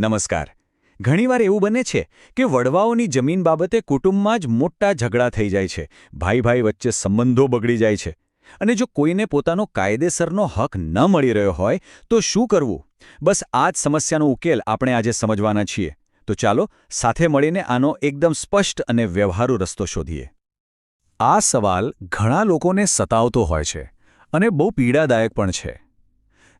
નમસ્કાર. ઘણીવાર એવું બને છે કે વડવાઓની જમીન બાબતે કુટુંબમાં જ મોટા ઝઘડા થઈ જાય છે ભાઈ ભાઈ વચ્ચે સંબંધો બગડી જાય છે. અને જો કોઈને પોતાનો કાયદેસરનો હક ન મળી રહ્યો હોય, તો શું કરવું? બસ આ જ સમસ્યાનો ઉકેલ આપણે આજે સમજવાના છીએ. તો ચાલો, સાથે મળીને આનો એકદમ સ્પષ્ટ અને વ્યવહારુ રસ્તો શોધીએ. આ સવાલ ઘણા લોકોને સતાવતો હોય છે અને બહુ પીડાદાયક પણ છે.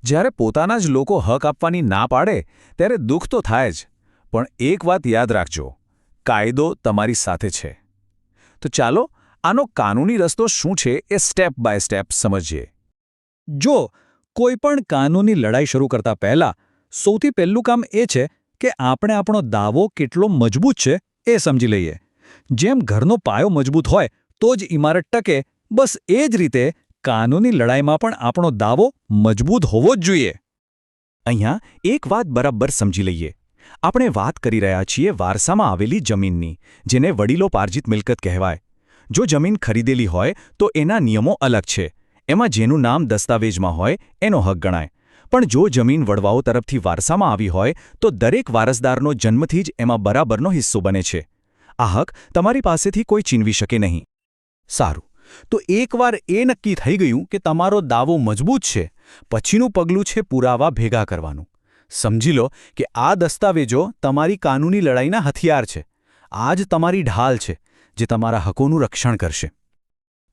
જ્યારે પોતાના જ લોકો હક આપવાની ના પાડે, ત્યારે દુઃખ તો થાય જ. પણ એક વાત યાદ રાખજો, કાયદો તમારી સાથે છે. તો ચાલો, આનો કાનૂની રસ્તો શું છે એ સ્ટેપ બાય સ્ટેપ સમજીએ. જો કોઈપણ કાનૂની લડાઈ શરૂ કરતા પહેલા, સૌથી પહેલું કામ એ છે કે આપણે આપણો દાવો કેટલો મજબૂત છે એ સમજી લઈએ. જેમ ઘરનો પાયો મજબૂત હોય, તો જ ઇમારત ટકે. બસ એ જ રીતે કાનૂની લડાઈમાં પણ આપણો દાવો મજબૂત હોવો જ જોઈએ. અહીંયા એક વાત બરાબર સમજી લઈએ. આપણે વાત કરી રહ્યા છીએ વારસામાં આવેલી જમીનની, જેને વડીલો પાર્જિત મિલકત કહેવાય. જો જમીન ખરીદેલી હોય, તો એના નિયમો અલગ છે. એમાં જેનું નામ દસ્તાવેજમાં હોય, એનો હક ગણાય. પણ જો જમીન વડવાઓ તરફથી વારસામાં આવી હોય, તો દરેક વારસદારનો જન્મથી જ એમાં બરાબરનો હિસ્સો બને છે. આ હક તમારી પાસેથી કોઈ ચીનવી શકે નહીં. સારું. તો એકવાર એ નક્કી થઈ ગયું કે તમારો દાવો મજબૂત છે, પછીનું પગલું છે પુરાવા ભેગા કરવાનું. સમજી લો કે આ દસ્તાવેજો તમારી કાનૂની લડાઈના હથિયાર છે. આ જ તમારી ઢાલ છે, જે તમારા હકોનું રક્ષણ કરશે.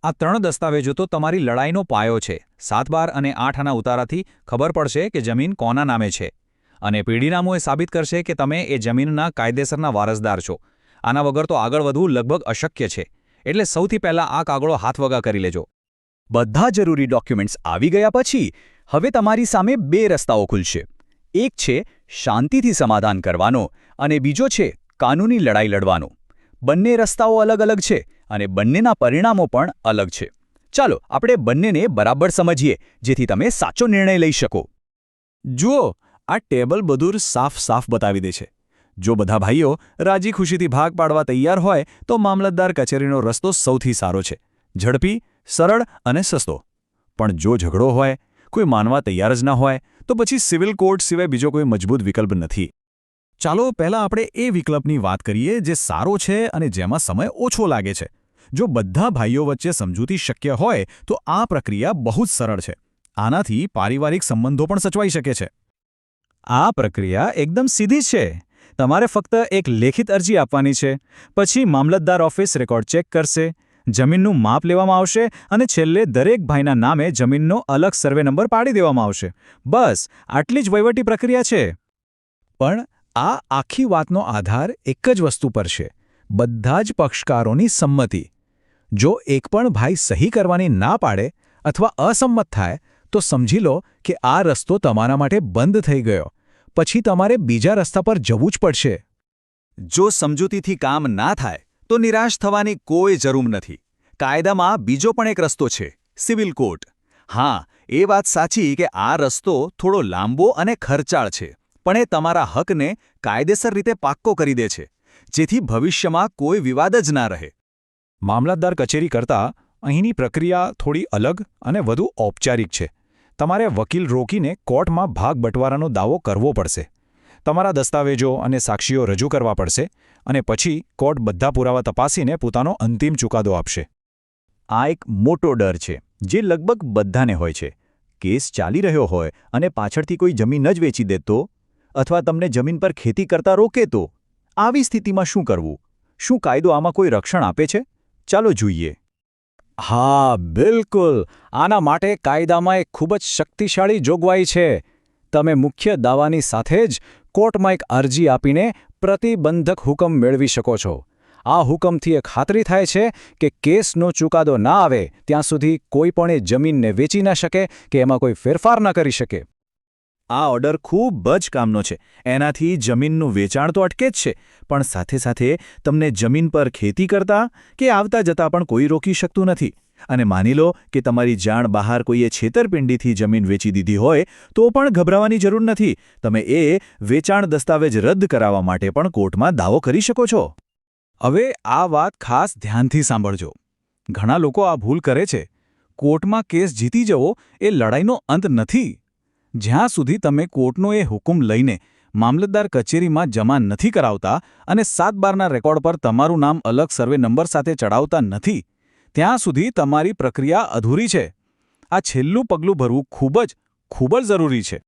આ ત્રણ દસ્તાવેજો તો તમારી લડાઈનો પાયો છે. સાત બાર અને આઠ આના ઉતારાથી ખબર પડશે કે જમીન કોના નામે છે. અને પેઢીનામું એ સાબિત કરશે કે તમે એ જમીનના કાયદેસરના વારસદાર છો. આના વગર તો આગળ વધવું લગભગ અશક્ય છે. એટલે સૌથી પહેલાં આ કાગળો હાથવગા કરી લેજો. બધા જરૂરી ડોક્યુમેન્ટ્સ આવી ગયા પછી, હવે તમારી સામે બે રસ્તાઓ ખુલશે. એક છે શાંતિથી સમાધાન કરવાનો અને બીજો છે કાનૂની લડાઈ લડવાનો. બંને રસ્તાઓ અલગ અલગ છે અને બંનેના પરિણામો પણ અલગ છે. ચાલો, આપણે બંનેને બરાબર સમજીએ, જેથી તમે સાચો નિર્ણય લઈ શકો. જુઓ, આ ટેબલ બધું સાફ સાફ બતાવી દે છે. જો બધા ભાઈઓ રાજી ખુશીથી ભાગ પાડવા તૈયાર હોય, તો મામલતદાર કચેરીનો રસ્તો સૌથી સારો છે. ઝડપી, સરળ અને સસ્તો. પણ જો ઝઘડો હોય, કોઈ માનવા તૈયાર જ ના હોય, તો પછી સિવિલ કોર્ટ સિવાય બીજો કોઈ મજબૂત વિકલ્પ નથી. ચાલો પહેલાં આપણે એ વિકલ્પની વાત કરીએ જે સારો છે અને જેમાં સમય ઓછો લાગે છે. જો બધા ભાઈઓ વચ્ચે સમજૂતી શક્ય હોય, તો આ પ્રક્રિયા બહુ જ સરળ છે. આનાથી પારિવારિક સંબંધો પણ સચવાઈ શકે છે. આ પ્રક્રિયા એકદમ સીધી છે. તમારે ફક્ત એક લેખિત અરજી આપવાની છે, પછી મામલતદાર ઓફિસ રેકોર્ડ ચેક કરશે, જમીનનું માપ લેવામાં આવશે અને છેલ્લે દરેક ભાઈના નામે જમીનનો અલગ સર્વે નંબર પાડી દેવામાં આવશે. બસ, આટલી જ વહીવટી પ્રક્રિયા છે. પણ આ આખી વાતનો આધાર એક જ વસ્તુ પર છે, બધા જ પક્ષકારોની સંમતિ. જો એક પણ ભાઈ સહી કરવાની ના પાડે અથવા અસંમત થાય, તો સમજી લો કે આ રસ્તો તમારા માટે બંધ થઈ ગયો. પછી તમારે બીજા રસ્તા પર જવું જ પડશે. જો સમજૂતીથી કામ ના થાય, તો નિરાશ થવાની કોઈ જરૂર નથી. કાયદામાં બીજો પણ એક રસ્તો છે, સિવિલ કોર્ટ. હા, એ વાત સાચી કે આ રસ્તો થોડો લાંબો અને ખર્ચાળ છે, પણ એ તમારા હકને કાયદેસર રીતે પાક્કો કરી દે છે, જેથી ભવિષ્યમાં કોઈ વિવાદ જ ના રહે. મામલતદાર કચેરી કરતાં અહીંની પ્રક્રિયા થોડી અલગ અને વધુ ઔપચારિક છે. તમારે વકીલ રોકીને કોર્ટમાં ભાગ બટવારાનો દાવો કરવો પડશે. તમારા દસ્તાવેજો અને સાક્ષીઓ રજૂ કરવા પડશે અને પછી કોર્ટ બધા પુરાવા તપાસીને પોતાનો અંતિમ ચુકાદો આપશે. આ એક મોટો ડર છે, જે લગભગ બધાને હોય છે. કેસ ચાલી રહ્યો હોય અને પાછળથી કોઈ જમીન જ વેચી દેતો અથવા તમને જમીન પર ખેતી કરતા રોકે તો? આવી સ્થિતિમાં શું કરવું? શું કાયદો આમાં કોઈ રક્ષણ આપે છે? ચાલો જોઈએ. હા, બિલકુલ. આના માટે કાયદામાં એક ખૂબ જ શક્તિશાળી જોગવાઈ છે. તમે મુખ્ય દાવાની સાથે જ કોર્ટમાં એક અરજી આપીને પ્રતિબંધક હુકમ મેળવી શકો છો. આ હુકમથી એ ખાતરી થાય છે કે કેસનો ચુકાદો ના આવે, ત્યાં સુધી કોઈ પણ એ જમીનને વેચી ન શકે કે એમાં કોઈ ફેરફાર ન કરી શકે. આ ઓર્ડર ખૂબ જ કામનો છે. એનાથી જમીનનું વેચાણ તો અટકે જ છે, પણ સાથે સાથે તમને જમીન પર ખેતી કરતા કે આવતા જતા પણ કોઈ રોકી શકતું નથી. અને માની લો કે તમારી જાણ બહાર કોઈએ છેતરપિંડીથી જમીન વેચી દીધી હોય, તો પણ ગભરાવાની જરૂર નથી. તમે એ વેચાણ દસ્તાવેજ રદ કરાવવા માટે પણ કોર્ટમાં દાવો કરી શકો છો. હવે આ વાત ખાસ ધ્યાનથી સાંભળજો. ઘણા લોકો આ ભૂલ કરે છે. કોર્ટમાં કેસ જીતી જવો એ લડાઈનો અંત નથી. જ્યાં સુધી તમે કોર્ટનો એ હુકમ લઈને મામલતદાર કચેરીમાં જમા નથી કરાવતા અને સાત બારના રેકોર્ડ પર તમારું નામ અલગ સર્વે નંબર સાથે ચડાવતા નથી, ત્યાં સુધી તમારી પ્રક્રિયા અધૂરી છે. આ છેલ્લું પગલું ભરવું ખૂબ જ ખૂબ જ જરૂરી છે.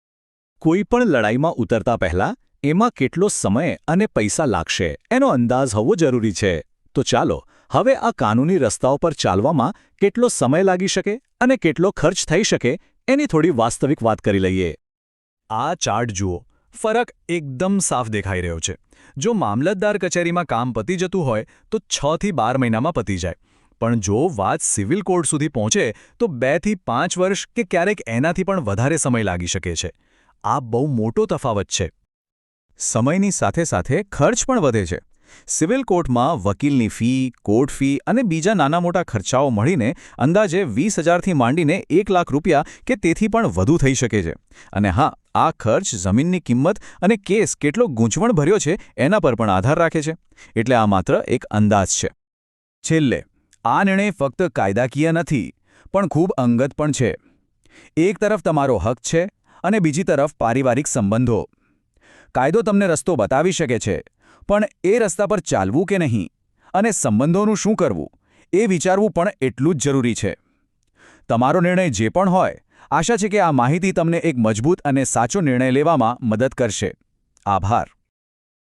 કોઈ પણ લડાઈમાં ઉતરતા પહેલા એમાં કેટલો સમય અને પૈસા લાગશે એનો અંદાજ હોવો જરૂરી છે. તો ચાલો, હવે આ કાનૂની રસ્તાઓ પર ચાલવામાં કેટલો સમય લાગી શકે અને કેટલો ખર્ચ થઈ શકે એની થોડી વાસ્તવિક વાત કરી લઈએ. આ ચાર્ટ જુઓ. ફરક એકદમ સાફ દેખાઈ રહ્યો છે. જો મામલતદાર કચેરીમાં કામ પતી જતું હોય, તો છ થી બાર મહિનામાં પતી જાય. પણ જો વાત સિવિલ કોર્ટ સુધી પહોંચે, તો બેથી પાંચ વર્ષ કે ક્યારેક એનાથી પણ વધારે સમય લાગી શકે છે. આ બહુ મોટો તફાવત છે. સમયની સાથે સાથે ખર્ચ પણ વધે છે. સિવિલ કોર્ટમાં વકીલની ફી, કોર્ટ ફી અને બીજા નાના મોટા ખર્ચાઓ મળીને અંદાજે વીસ હજારથી માંડીને એક લાખ રૂપિયા કે તેથી પણ વધુ થઈ શકે છે. અને હા, આ ખર્ચ જમીનની કિંમત અને કેસ કેટલો ગૂંચવણ ભર્યો છે એના પર પણ આધાર રાખે છે. એટલે આ માત્ર એક અંદાજ છે. છેલ્લે, આ નિર્ણય ફક્ત કાયદાકીય નથી, પણ ખૂબ અંગત પણ છે. એક તરફ તમારો હક છે અને બીજી તરફ પારિવારિક સંબંધો. કાયદો તમને રસ્તો બતાવી શકે છે. પણ એ રસ્તા પર ચાલવું કે નહીં? અને સંબંધોનું શું કરવું? એ વિચારવું પણ એટલું જ જરૂરી છે. તમારો નિર્ણય જે પણ હોય, આશા છે કે આ માહિતી તમને એક મજબૂત અને સાચો નિર્ણય લેવામાં મદદ કરશે. આભાર.